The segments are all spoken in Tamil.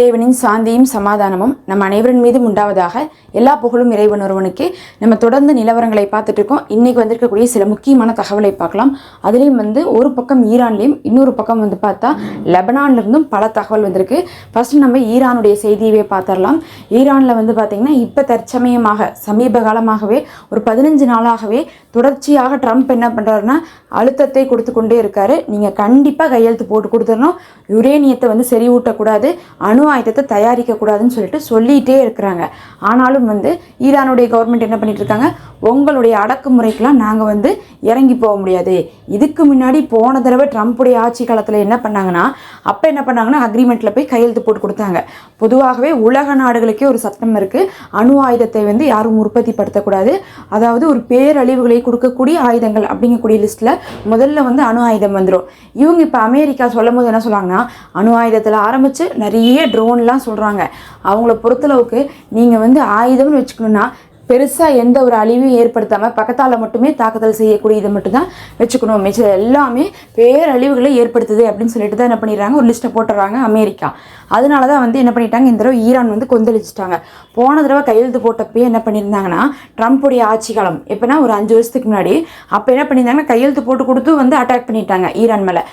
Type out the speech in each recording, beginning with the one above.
இறைவனின் சாந்தியும் சமாதானமும் நம் அனைவரின் மீதும் உண்டாவதாக எல்லா புகழும் இறைவன் ஒருவனுக்கு. நம்ம தொடர்ந்து நிலவரங்களை பார்த்துட்டு இருக்கோம். இன்னைக்கு வந்திருக்கக்கூடிய சில முக்கியமான தகவலை பார்க்கலாம். அதுலேயும் வந்து ஒரு பக்கம் ஈரான்லேயும் இன்னொரு பக்கம் வந்து பார்த்தா லெபனான்லேருந்தும் பல தகவல் வந்திருக்கு. ஃபர்ஸ்ட் நம்ம ஈரானுடைய செய்தியவே பார்த்துடலாம். ஈரானில் வந்து பார்த்திங்கன்னா இப்போ தற்சமயமாக சமீப காலமாகவே ஒரு பதினஞ்சு நாளாகவே தொடர்ச்சியாக ட்ரம்ப் என்ன பண்ணுறாருன்னா அழுத்தத்தை கொடுத்து கொண்டே இருக்காரு. நீங்கள் கண்டிப்பாக கையெழுத்து போட்டு கொடுத்துடணும். யுரேனியத்தை வந்து செறிவூட்டக்கூடாது. அணு ஆயுதத்தை தயாரிக்கக்கூடாதுன்னு சொல்லிட்டு சொல்லிகிட்டே இருக்கிறாங்க. ஆனாலும் வந்து ஈரானுடைய கவர்மெண்ட் என்ன பண்ணிட்டு இருக்காங்க? உங்களுடைய அடக்குமுறைக்கெலாம் நாங்கள் வந்து இறங்கி போக முடியாது. இதுக்கு முன்னாடி போன தடவை ட்ரம்ப்புடைய ஆட்சி காலத்தில் என்ன பண்ணாங்கன்னா அப்போ என்ன பண்ணாங்கன்னா அக்ரிமெண்ட்டில் போய் கையெழுத்து போட்டு கொடுத்தாங்க. பொதுவாகவே உலக நாடுகளுக்கே ஒரு சட்டம் இருக்குது அணு ஆயுதத்தை வந்து யாரும் உற்பத்திப்படுத்தக்கூடாது. அதாவது ஒரு பேரழிவுகளை கொடுக்கக்கூடிய ஆயுதங்கள் அப்படிங்கக்கூடிய லிஸ்ட்டில் முதல்ல வந்து அணு ஆயுதம் வந்துடும் இவங்க இப்போ அமெரிக்கா சொல்லும் போது என்ன சொல்லுவாங்கன்னா அணு ஆயுதத்தில் ஆரம்பித்து நிறைய ட்ரோன்லாம் சொல்கிறாங்க அவங்கள பொறுத்தளவுக்கு நீங்கள் வந்து ஆயுதம்னு வச்சுக்கணுன்னா பெருசாக எந்த ஒரு அழிவையும் ஏற்படுத்தாமல் பக்கத்தால் மட்டுமே தாக்குதல் செய்யக்கூடிய இதை மட்டும் தான் வச்சுக்கணும். மிச்சம் எல்லாமே பேரழிவுகளை ஏற்படுத்துது அப்படின்னு சொல்லிட்டு தான் என்ன பண்ணிடுறாங்க? ஒரு லிஸ்ட்டை போட்டுறாங்க அமெரிக்கா. அதனால தான் வந்து என்ன பண்ணிட்டாங்க? இந்த தடவை ஈரான் வந்து கொந்தளிச்சிட்டாங்க. போன தடவை கையெழுத்து போட்டப்பயே என்ன பண்ணியிருந்தாங்கன்னா ட்ரம்ப்புடைய ஆட்சி காலம். எப்போனா ஒரு அஞ்சு வருஷத்துக்கு முன்னாடி. அப்போ என்ன பண்ணியிருந்தாங்கன்னா கையெழுத்து போட்டு கொடுத்து வந்து அட்டாக் பண்ணிட்டாங்க ஈரான் மேலே.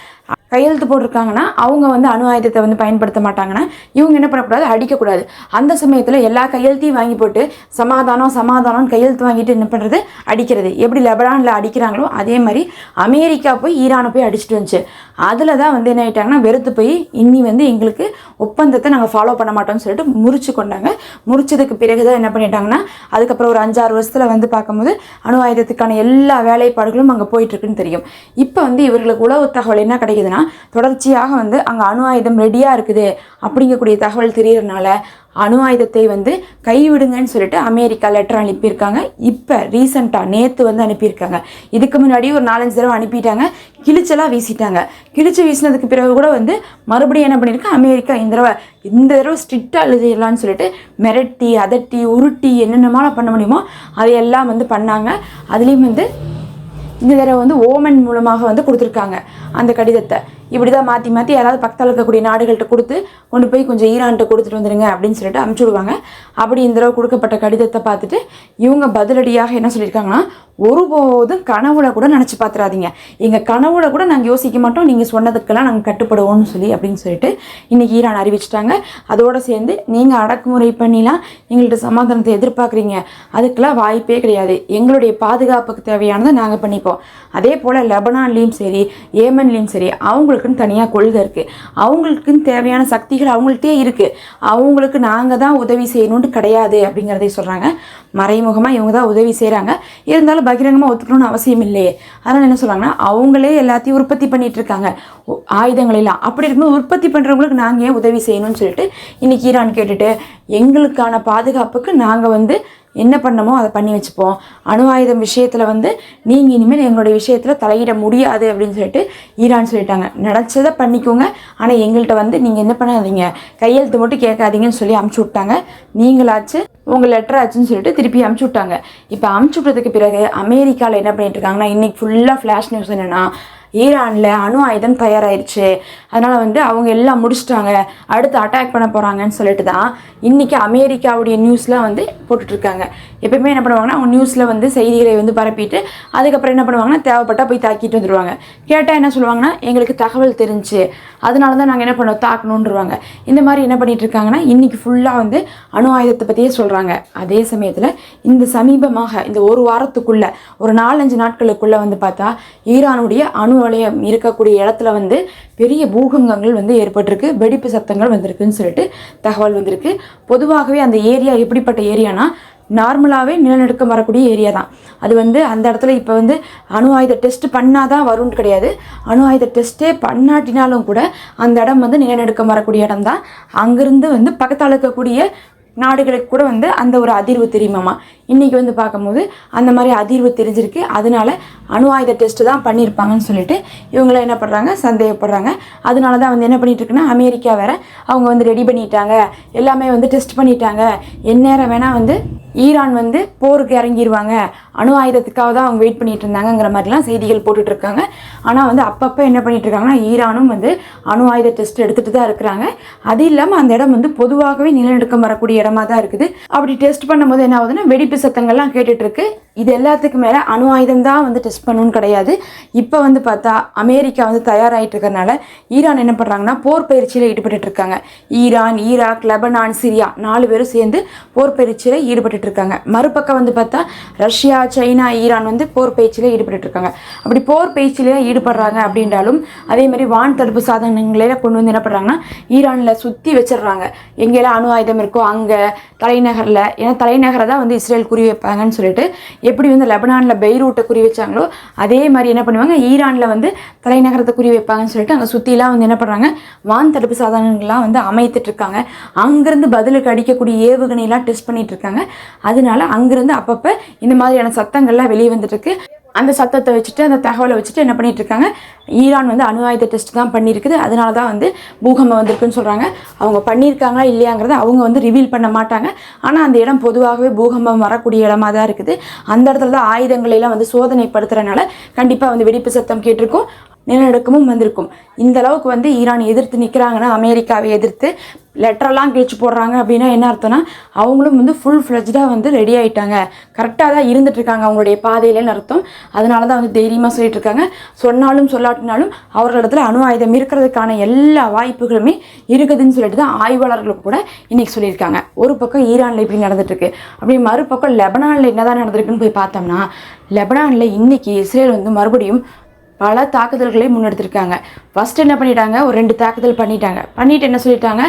கையெழுத்து போட்டிருக்காங்கன்னா அவங்க வந்து அணு ஆயுதத்தை வந்து பயன்படுத்த மாட்டாங்கன்னா இவங்க என்ன பண்ணக்கூடாது? அடிக்கக்கூடாது. அந்த சமயத்தில் எல்லா கையெழுத்தையும் வாங்கி போட்டு சமாதானம் சமாதானம்னு கையெழுத்து வாங்கிட்டு என்ன பண்ணுறது அடிக்கிறது. எப்படி லெபனானில் அடிக்கிறாங்களோ அதே மாதிரி அமெரிக்கா போய் ஈரானை போய் அடிச்சிட்டு வந்துச்சு. அதில் தான் வந்து என்ன ஆயிட்டாங்கன்னா வெறுத்து போய் இன்னி வந்து எங்களுக்கு ஒப்பந்தத்தை நாங்கள் ஃபாலோ பண்ண மாட்டோம்னு சொல்லிட்டு முறிச்சு கொண்டாங்க. முறிச்சதுக்கு பிறகு தான் என்ன பண்ணிட்டாங்கன்னா அதுக்கப்புறம் ஒரு அஞ்சாறு வருஷத்தில் வந்து பார்க்கும்போது அணு ஆயுதத்துக்கான எல்லா வேலைப்பாடுகளும் அங்கே போயிட்டுருக்குன்னு தெரியும். இப்போ வந்து இவர்களுக்கு உளவு தகவல் என்ன கிடைக்குதுன்னா தொடர்ச்சியாக வந்து அங்கே அணு ஆயுதம் ரெடியாக இருக்குது அப்படிங்கக்கூடிய தகவல் தெரியறதுனால அணு ஆயுதத்தை வந்து கைவிடுங்கன்னு சொல்லிட்டு அமெரிக்கா லெட்டர் அனுப்பியிருக்காங்க. இப்போ ரீசண்டாக நேற்று வந்து அனுப்பியிருக்காங்க. இதுக்கு முன்னாடி ஒரு நாலஞ்சு தடவை அனுப்பிட்டாங்க. கிழிச்செல்லாம் வீசிட்டாங்க. கிழிச்சு வீசினதுக்கு பிறகு கூட வந்து மறுபடியும் என்ன பண்ணியிருக்கு அமெரிக்கா இந்த தடவை இந்த தடவை ஸ்ட்ரிக்டாக எழுதிடலான்னு சொல்லிட்டு மிரட்டி அதட்டி உருட்டி என்னென்னமாலாம் பண்ண முடியுமோ அதையெல்லாம் வந்து பண்ணாங்க. அதுலேயும் வந்து இந்த தடவை வந்து ஓமன் மூலமாக வந்து கொடுத்துருக்காங்க. அந்த கடிதத்தை. இப்படி தான் மாற்றி மாற்றி யாராவது பக்கத்தில் இருக்கக்கூடிய நாடுகள்கிட்ட கொடுத்து கொண்டு போய் கொஞ்சம் ஈரான்கிட்ட கொடுத்துட்டு வந்துடுங்க அப்படின்னு சொல்லிட்டு அனுப்பிச்சுடுவாங்க அப்படி இந்த தடவை கொடுக்கப்பட்ட கடிதத்தை பார்த்துட்டு இவங்க பதிலடியாக என்ன சொல்லியிருக்காங்கன்னா ஒருபோதும் கனவுல கூட நினச்சி பார்த்துறாதீங்க எங்கள் கனவுல கூட நாங்கள் யோசிக்க மாட்டோம் நீங்கள் சொன்னதுக்கெல்லாம் நாங்கள் கட்டுப்படுவோம்னு சொல்லி அப்படின்னு சொல்லிட்டு இன்றைக்கி ஈரான் அறிவிச்சிட்டாங்க. அதோடு சேர்ந்து நீங்கள் அடக்குமுறை பண்ணிலாம் எங்கள்கிட்ட சமாதானத்தை எதிர்பார்க்குறீங்க. அதுக்கெல்லாம் வாய்ப்பே கிடையாது. எங்களுடைய பாதுகாப்புக்கு தேவையானதை நாங்கள் பண்ணிப்போம். அதே போல் லெபனான்லேயும் சரி ஏமன்லேயும் சரி அவங்களுக்குன்னு தனியாக கொள்கை இருக்குது அவங்களுக்குன்னு தேவையான சக்திகள் அவங்கள்ட்டே இருக்குது அவங்களுக்கு நாங்கள் தான் உதவி செய்யணும்னு கிடையாது அப்படிங்கிறதே சொல்கிறாங்க மறைமுகமாக இவங்க தான் உதவி செய்கிறாங்க இருந்தாலும் பகிரங்கமாக ஒத்துக்கணும்னு அவசியம் இல்லையே. அதனால் என்ன சொல்கிறாங்கன்னா அவங்களே எல்லாத்தையும் உற்பத்தி பண்ணிகிட்டு இருக்காங்க. ஒ- ஆயுதங்கள் எல்லாம். அப்படி இருக்கும்போது உற்பத்தி பண்ணுறவங்களுக்கு நாங்கள் ஏன் உதவி செய்யணும்னு சொல்லிட்டு இன்றைக்கி ஈரான் கேட்டுட்டு எங்களுக்கான பாதுகாப்புக்கு நாங்கள் வந்து என்ன பண்ணமோ அதை பண்ணி வச்சுப்போம். அணு ஆயுதம் விஷயத்தில் வந்து நீங்கள் இனிமேல் எங்களுடைய விஷயத்தில் தலையிட முடியாது அப்படின்னு சொல்லிட்டு ஈரான் சொல்லிட்டாங்க. நினச்சதை பண்ணிக்கோங்க. ஆனால் எங்கள்கிட்ட வந்து நீங்கள் என்ன பண்ணாதீங்க. கையெழுத்து மட்டும் கேட்காதீங்கன்னு சொல்லி அமுச்சு விட்டாங்க. நீங்களாச்சு உங்கள் லெட்டர் ஆச்சுன்னு சொல்லிட்டு திருப்பி அமுச்சு விட்டாங்க. இப்போ அமுச்சு விட்டதுக்கு பிறகு அமெரிக்காவில் என்ன பண்ணிட்டு இருக்காங்கன்னா இன்றைக்கி ஃபுல்லாக ஃப்ளாஷ் நியூஸ் என்னென்னா ஈரானில் அணு ஆயுதம் தயாராயிருச்சு. அதனால் வந்து அவங்க எல்லாம் முடிச்சிட்டாங்க. அடுத்து அட்டாக் பண்ண போகிறாங்கன்னு சொல்லிட்டு தான் இன்றைக்கி அமெரிக்காவுடைய நியூஸ்லாம் வந்து போட்டுட்ருக்காங்க. எப்பயுமே என்ன பண்ணுவாங்கன்னா அவங்க நியூஸில் வந்து செய்திகளை வந்து பரப்பிட்டு அதுக்கப்புறம் என்ன பண்ணுவாங்கன்னா தேவைப்பட்டால் போய் தாக்கிட்டு வந்துடுவாங்க கேட்டால் என்ன சொல்லுவாங்கன்னா எங்களுக்கு தகவல் தெரிஞ்சு அதனால தான் நாங்கள் என்ன பண்ணோம் தாக்கணுன்றவாங்க இந்த மாதிரி என்ன பண்ணிகிட்டு இருக்காங்கன்னா இன்றைக்கி ஃபுல்லாக வந்து அணு ஆயுதத்தை பற்றியே சொல்கிறாங்க அதே சமயத்தில் இந்த சமீபமாக இந்த ஒரு வாரத்துக்குள்ளே ஒரு நாலஞ்சு நாட்களுக்குள்ளே வந்து பார்த்தா ஈரானுடைய அணு வலயம் இருக்கக்கூடிய இடத்துல வந்து பெரிய பூகங்கங்கள் வந்து ஏற்பட்டிருக்கு வெடிப்பு சத்தங்கள் வந்திருக்குன்னு சொல்லிட்டு தகவல் வந்திருக்கு. பொதுவாகவே அந்த ஏரியா எப்படிப்பட்ட ஏரியானா நார்மலாகவே நிலநடுக்கம் வரக்கூடிய ஏரியா தான். அது வந்து அந்த இடத்துல இப்போ வந்து அணு ஆயுத டெஸ்ட் பண்ணால் தான் வரும்னு கிடையாது. அணு ஆயுத டெஸ்ட்டே பண்ணாட்டினாலும் கூட அந்த இடம் வந்து நிலநடுக்கம் வரக்கூடிய இடம் தான் அங்கேருந்து வந்து பக்கத்தால் இருக்கக்கூடிய நாடுகளுக்கு கூட வந்து அந்த ஒரு அதிர்வு தெரியுமாமா? இன்றைக்கி வந்து பார்க்கும்போது அந்த மாதிரி அதிர்வு தெரிஞ்சிருக்கு. அதனால அணு ஆயுத டெஸ்ட்டு தான் பண்ணியிருப்பாங்கன்னு சொல்லிட்டு இவங்களாம் என்ன பண்ணுறாங்க சந்தேகப்படுறாங்க. அதனால தான் வந்து என்ன பண்ணிட்டுருக்குன்னா அமெரிக்கா வேற அவங்க வந்து ரெடி பண்ணிட்டாங்க. எல்லாமே வந்து டெஸ்ட் பண்ணிட்டாங்க. எந்நேரம் வேணால் வந்து ஈரான் வந்து போருக்கு இறங்கிடுவாங்க அணு ஆயுதத்துக்காக தான் அவங்க வெயிட் பண்ணிட்டு இருந்தாங்கங்கிற மாதிரிலாம் செய்திகள் போட்டுட்ருக்காங்க ஆனால் வந்து அப்பப்போ என்ன பண்ணிட்டு இருக்காங்கன்னா ஈரானும் வந்து அணு ஆயுத டெஸ்ட் எடுத்துகிட்டு தான் இருக்கிறாங்க. அது இல்லாமல் அந்த இடம் வந்து பொதுவாகவே நிலநடுக்கம் வரக்கூடிய இடமா தான் இருக்குது. அப்படி டெஸ்ட் பண்ணும்போது என்ன ஆகுதுன்னா வெடிப்பு சத்தங்கள்லாம் கேட்டுட்ருக்கு. இது எல்லாத்துக்கு மேலே அணு ஆயுதம் தான் வந்து டெஸ்ட் பண்ணணும்னு கிடையாது. இப்போ வந்து பார்த்தா அமெரிக்கா வந்து தயாராகிட்டு இருக்கறனால ஈரான் என்ன பண்ணுறாங்கன்னா போர் பயிற்சியில் ஈடுபட்டு இருக்காங்க ஈரான் ஈராக் லெபனான் சிரியா நாலு பேரும் சேர்ந்து போர் பயிற்சியில் ஈடுபட்டு இருக்காங்க மறுபக்கம் வந்து பார்த்தா ரஷ்யா சைனா ஈரான் வந்து போர் பயிற்சியில் ஈடுபட்டு இருக்காங்க அப்படி போர் பயிற்சியில் ஈடுபடுறாங்க அப்படின்றாலும் அதே மாதிரி வான் தடுப்பு சாதனங்களே கொண்டு வந்து என்ன பண்ணுறாங்கன்னா ஈரானில் சுற்றி வச்சிடுறாங்க. எங்கெல்லாம் அணு ஆயுதம் இருக்கோ அங்கே தலைநகரில் ஏன்னா தலைநகரை தான் வந்து இஸ்ரேல் குறி வைப்பாங்கன்னு சொல்லிட்டு எப்படி வந்து லெபனானில் பெய்ரூட்டை குறி வச்சாங்களோ அதே மாதிரி என்ன பண்ணுவாங்க ஈரானில் வந்து தலைநகரத்தை குறி வைப்பாங்கன்னு சொல்லிட்டு அங்கே சுற்றிலாம் வந்து என்ன பண்ணுறாங்க வான் தடுப்பு சாதனங்கள்லாம் வந்து அமைத்துட்ருக்காங்க அங்கேருந்து பதிலுக்கு அடிக்கக்கூடிய ஏவுகணையெல்லாம் டெஸ்ட் பண்ணிகிட்டு இருக்காங்க அதனால அங்கேருந்து அப்பப்போ இந்த மாதிரியான சத்தங்கள்லாம் வெளியே வந்துட்டுருக்கு அந்த சத்தத்தை வச்சுட்டு அந்த தகவலை வச்சுட்டு என்ன பண்ணிகிட்டு இருக்காங்க? ஈரான் வந்து அணு ஆயுத டெஸ்ட் தான் பண்ணியிருக்குது. அதனால தான் வந்து பூகம்பம் வந்திருக்குன்னு சொல்கிறாங்க அவங்க பண்ணியிருக்காங்களா இல்லையாங்கிறத அவங்க வந்து ரிவீல் பண்ண மாட்டாங்க. ஆனால் அந்த இடம் பொதுவாகவே பூகம்பம் வரக்கூடிய இடமா தான் இருக்குது. அந்த இடத்துல தான் ஆயுதங்களெல்லாம் வந்து சோதனைப்படுத்துறதுனால கண்டிப்பாக வந்து வெடிப்பு சத்தம் கேட்டிருக்கும். நிலநடுக்கமும் வந்திருக்கும். இந்த அளவுக்கு வந்து ஈரான் எதிர்த்து நிற்கிறாங்கன்னா அமெரிக்காவை எதிர்த்து லெட்டரெல்லாம் கிழிச்சு போடுறாங்க அப்படின்னா என்ன அர்த்தம்னா அவங்களும் வந்து ஃபுல் ஃப்ளெஜ்டாக வந்து ரெடி ஆகிட்டாங்க கரெக்டாக தான் இருந்துட்டு இருக்காங்க அவங்களுடைய பாதையிலன்னு அர்த்தம். அதனால தான் வந்து தைரியமாக சொல்லிட்டு இருக்காங்க. சொன்னாலும் சொல்லாட்டினாலும் அவர்களிடத்தில் அணு ஆயுதம் இருக்கிறதுக்கான எல்லா வாய்ப்புகளுமே இருக்குதுன்னு சொல்லிட்டு தான் ஆய்வாளர்களுக்கு கூட இன்னைக்கு சொல்லியிருக்காங்க. ஒரு பக்கம் ஈரானில் இப்படி நடந்துட்டுருக்கு அப்படி மறுபக்கம் லெபனானில் என்னதான் நடந்திருக்குன்னு போய் பார்த்தோம்னா லெபனானில் இன்னைக்கு இஸ்ரேல் வந்து மறுபடியும் பல தாக்குதல்களை முன்னெடுத்திருக்காங்க. ஃபர்ஸ்ட் என்ன பண்ணிட்டாங்க? ஒரு ரெண்டு தாக்குதல் பண்ணிட்டாங்க. பண்ணிட்டு என்ன சொல்லிட்டாங்க?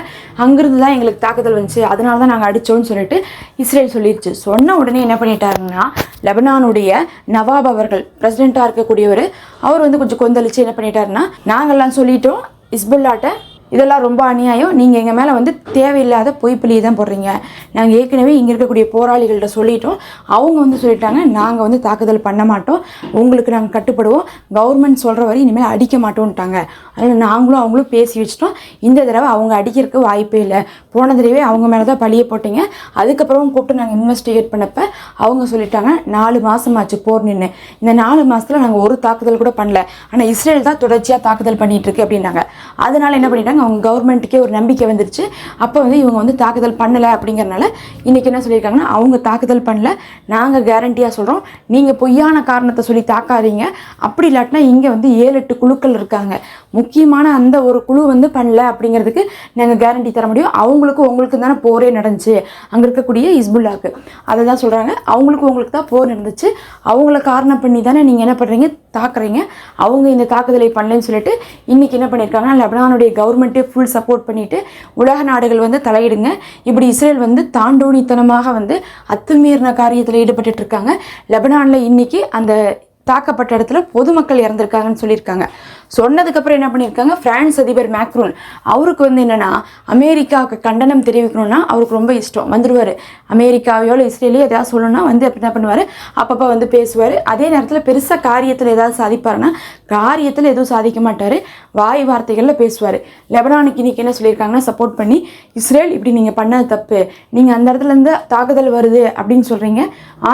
அங்கிருந்து தான் எங்களுக்கு தாக்குதல் வந்துச்சு. அதனால தான் நாங்கள் அடித்தோம்னு சொல்லிட்டு இஸ்ரேல் சொல்லிருச்சு. சொன்ன உடனே என்ன பண்ணிட்டாருன்னா லெபனானுடைய நவாப் அவர்கள் பிரசிடெண்ட்டாக இருக்கக்கூடியவர் அவர் வந்து கொஞ்சம் கொந்தளிச்சு என்ன பண்ணிட்டாருன்னா நாங்கள்லாம் சொல்லிட்டோம் இஸ்புல்லாட்ட இதெல்லாம் ரொம்ப அநியாயம். நீங்கள் எங்கள் மேலே வந்து தேவையில்லாத பொய்ப்பிலியை தான் போடுறீங்க. நாங்கள் ஏற்கனவே இங்கே இருக்கக்கூடிய போராளிகள்கிட்ட சொல்லிட்டோம். அவங்க வந்து சொல்லிட்டாங்க நாங்கள் வந்து தாக்குதல் பண்ண மாட்டோம். உங்களுக்கு நாங்கள் கட்டுப்படுவோம். கவர்மெண்ட் சொல்கிற வரை இனிமேல் அடிக்க மாட்டோம்ட்டாங்க. அதனால் நாங்களும் அவங்களும் பேசி வச்சிட்டோம். இந்த தடவை அவங்க அடிக்கிறதுக்கு வாய்ப்பே இல்லை. போன தடவை அவங்க மேலே தான் பழிய போட்டீங்க. அதுக்கப்புறம் கூப்பிட்டு நாங்கள் இன்வெஸ்டிகேட் பண்ணப்ப அவங்க சொல்லிட்டாங்க நாலு மாதமாச்சு போர் நின்று இந்த நாலு மாதத்தில் நாங்கள் ஒரு தாக்குதல் கூட பண்ணல. ஆனால் இஸ்ரேல் தான் தொடர்ச்சியாக தாக்குதல் பண்ணிகிட்ருக்கு இருக்கு அப்படின்னாங்க. அதனால் என்ன பண்ணிட்டாங்க? அவங்க கவர்மெண்ட்டுக்கே ஒரு நம்பிக்கை வந்துருச்சு. அப்போ வந்து இவங்க வந்து தாக்குதல் பண்ணலை அப்படிங்கிறனால இன்னைக்கு என்ன சொல்லியிருக்காங்கன்னா அவங்க தாக்குதல் பண்ணல. நாங்கள் கேரண்டியாக சொல்கிறோம் நீங்கள் பொய்யான காரணத்தை சொல்லி தாக்காதீங்க. அப்படி இல்லாட்டினா இங்கே வந்து ஏழு எட்டு குழுக்கள் இருக்காங்க. முக்கியமான அந்த ஒரு குழு வந்து பண்ணல அப்படிங்கிறதுக்கு நாங்கள் கேரண்டி தர முடியும். அவங்களுக்கும் உங்களுக்கு தானே போரே நடந்துச்சு. அங்கே இருக்கக்கூடிய இஸ்புல்லாக்கு அதை தான் சொல்கிறாங்க அவங்களுக்கும் உங்களுக்கு தான் போர் நடந்துச்சு. அவங்கள காரணம் பண்ணி தானே நீங்கள் என்ன பண்ணுறீங்க தாக்குறீங்க. அவங்க இந்த தாக்குதலை பண்ணலன்னு சொல்லிட்டு இன்னைக்கு என்ன பண்ணியிருக்காங்கன்னா லெபனானுடைய கவர்மெண்ட்டே ஃபுல் சப்போர்ட் பண்ணிவிட்டு உலக நாடுகள் வந்து தலையிடுங்க. இப்படி இஸ்ரேல் வந்து தாண்டோணித்தனமாக வந்து அத்துமீறின காரியத்தில் ஈடுபட்டுட்ருக்காங்க லெபனானில் இன்றைக்கி அந்த தாக்கப்பட்ட இடத்துல பொதுமக்கள் இறந்துருக்காங்கன்னு சொல்லியிருக்காங்க. சொன்னதுக்கப்புறம் என்ன பண்ணியிருக்காங்க? பிரான்ஸ் அதிபர் மேக்ரோன் அவருக்கு வந்து என்னென்னா அமெரிக்காவுக்கு கண்டனம் தெரிவிக்கணும்னா அவருக்கு ரொம்ப இஷ்டம். வந்துடுவார் அமெரிக்காவையோ இல்லை இஸ்ரேலையோ எதாவது சொல்லணும்னா வந்து அப்படி என்ன பண்ணுவார். அப்பப்போ வந்து பேசுவார். அதே நேரத்தில் பெருசாக காரியத்தில் ஏதாவது சாதிப்பாருன்னா காரியத்தில் எதுவும் சாதிக்க மாட்டார். வாய் வார்த்தைகளில் பேசுவார். லெபனானுக்கு இன்னைக்கு என்ன சொல்லியிருக்காங்கன்னா சப்போர்ட் பண்ணி இஸ்ரேல் இப்படி நீங்கள் பண்ணது தப்பு. நீங்கள் அந்த இடத்துலேருந்து தாக்குதல் வருது அப்படின்னு சொல்கிறீங்க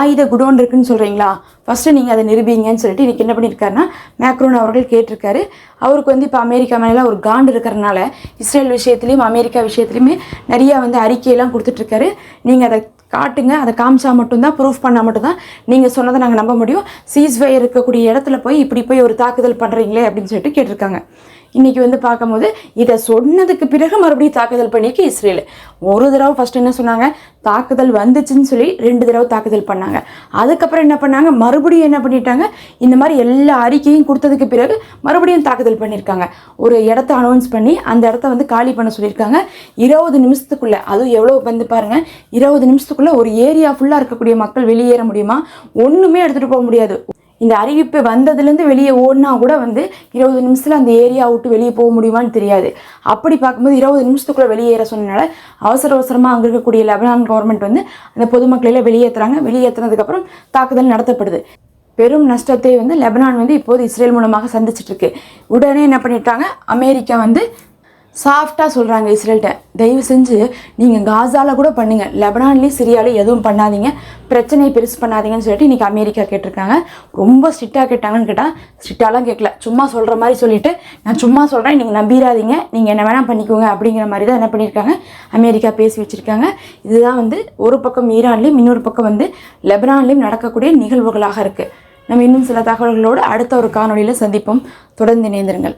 ஆயுத குடோன் இருக்குன்னு சொல்கிறீங்களா ஃபஸ்ட்டு நீங்கள் அதை நிரூபிங்க. நிரூபிங்கன்னு சொல்லிட்டு இன்றைக்கி என்ன பண்ணியிருக்காருன்னா மேக்ரோன் அவர்கள் கேட்டிருக்காரு. அவருக்கு வந்து இப்போ அமெரிக்கா மேலே ஒரு காண்டு இருக்கிறனால இஸ்ரேல் விஷயத்துலையும் அமெரிக்கா விஷயத்துலையுமே நிறையா வந்து அறிக்கையெல்லாம் கொடுத்துட்ருக்காரு. நீங்கள் அதை காட்டுங்க அதை காமிச்சா மட்டும்தான் ப்ரூஃப் பண்ணால் மட்டும்தான் நீங்கள் சொன்னதை நாங்கள் நம்ப முடியும். சீஸ்ஃபயர் இருக்கக்கூடிய இடத்துல போய் இப்படி போய் ஒரு தாக்குதல் பண்ணுறீங்களே அப்படின்னு சொல்லிட்டு கேட்டிருக்காங்க. இன்னைக்கு வந்து பார்க்கும்போது இதை சொன்னதுக்கு பிறகு மறுபடியும் தாக்குதல் பண்ணிக்கு இஸ்ரேல். ஒரு தடவை ஃபஸ்ட் என்ன சொன்னாங்க? தாக்குதல் வந்துச்சுன்னு சொல்லி ரெண்டு தடவை தாக்குதல் பண்ணாங்க. அதுக்கப்புறம் என்ன பண்ணாங்க? மறுபடியும் என்ன பண்ணிட்டாங்க? இந்த மாதிரி எல்லா அறிக்கையும் கொடுத்ததுக்கு பிறகு மறுபடியும் தாக்குதல் பண்ணியிருக்காங்க. ஒரு இடத்த அனௌன்ஸ் பண்ணி அந்த இடத்த வந்து காலி பண்ண சொல்லியிருக்காங்க. இருபது நிமிஷத்துக்குள்ளே அதுவும் எவ்வளோ வந்து பாருங்கள் இருபது நிமிஷத்துக்குள்ளே ஒரு ஏரியா ஃபுல்லாக இருக்கக்கூடிய மக்கள் வெளியேற முடியுமா? ஒன்றுமே எடுத்துகிட்டு போக முடியாது. இந்த அறிவிப்பு வந்ததுலேருந்து வெளியே ஓடினா கூட வந்து இருபது நிமிஷத்தில் அந்த ஏரியா விட்டு வெளியே போக முடியுமான்னு தெரியாது. அப்படி பார்க்கும்போது இருபது நிமிஷத்துக்குள்ளே வெளியேற சொன்னனால அவசர அவசரமாக அங்கே இருக்கக்கூடிய லெபனான் கவர்மெண்ட் வந்து அந்த பொதுமக்களெல்லாம் வெளியேற்றுறாங்க வெளியேற்றினதுக்கப்புறம் தாக்குதல் நடத்தப்படுது. பெரும் நஷ்டத்தை வந்து லெபனான் வந்து இப்போது இஸ்ரேல் மூலமாக சந்திச்சிட்ருக்கு உடனே என்ன பண்ணிட்டாங்க? அமெரிக்கா வந்து சாஃப்டாக சொல்கிறாங்க இஸ்ரேல்கிட்ட. தயவு செஞ்சு நீங்கள் காசாவில் கூட பண்ணுங்கள் லெபனான்லேயும் சிரியாலையும் எதுவும் பண்ணாதீங்க. பிரச்சனையை பெருசு பண்ணாதீங்கன்னு சொல்லிட்டு இன்றைக்கி அமெரிக்கா கேட்டிருக்காங்க. ரொம்ப ஸ்ட்ரிக்டாக கேட்டாங்கன்னு கேட்டால் ஸ்ட்ரிக்டாலாம் கேட்கல. சும்மா சொல்கிற மாதிரி சொல்லிட்டு நான் சும்மா சொல்கிறேன் நீங்கள் நம்பிடாதீங்க நீங்கள் என்ன வேணால் பண்ணிக்கோங்க அப்படிங்கிற மாதிரி தான் என்ன பண்ணியிருக்காங்க. அமெரிக்கா பேசி வச்சுருக்காங்க. இதுதான் வந்து ஒரு பக்கம் ஈரான்லேயும் இன்னொரு பக்கம் வந்து லெபனான்லேயும் நடக்கக்கூடிய நிகழ்வுகளாக இருக்குது நம்ம இன்னும் சில தகவல்களோடு அடுத்த ஒரு காணொளியில் சந்திப்போம். தொடர்ந்து இணைந்திருங்கள்.